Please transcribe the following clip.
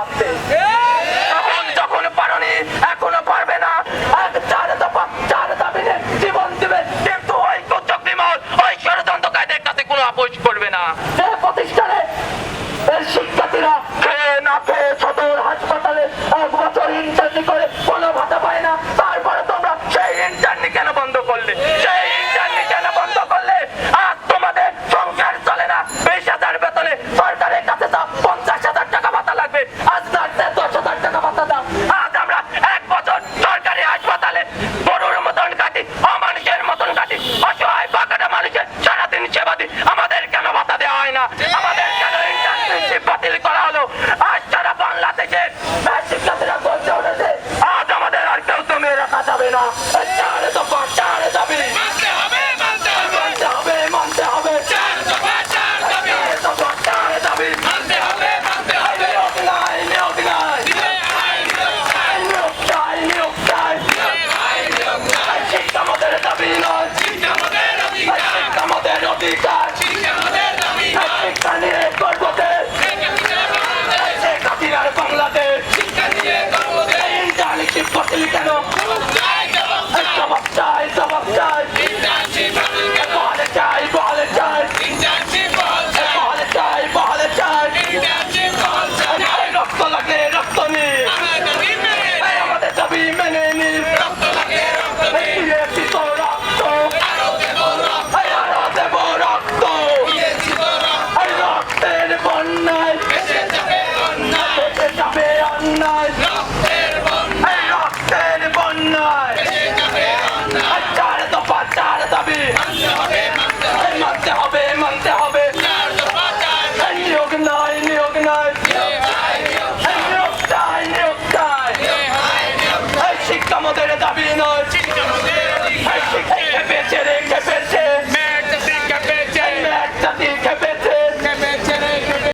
রাখতে পারতে Shout it up! Shout it up! Shout it up! আচ্ছা, দাবি। মানতে হবে মানতে হবে। নিয়োগ শিক্ষা আমাদের দাবি নয়। শিক্ষা বেঁচে রেখে বেঁচে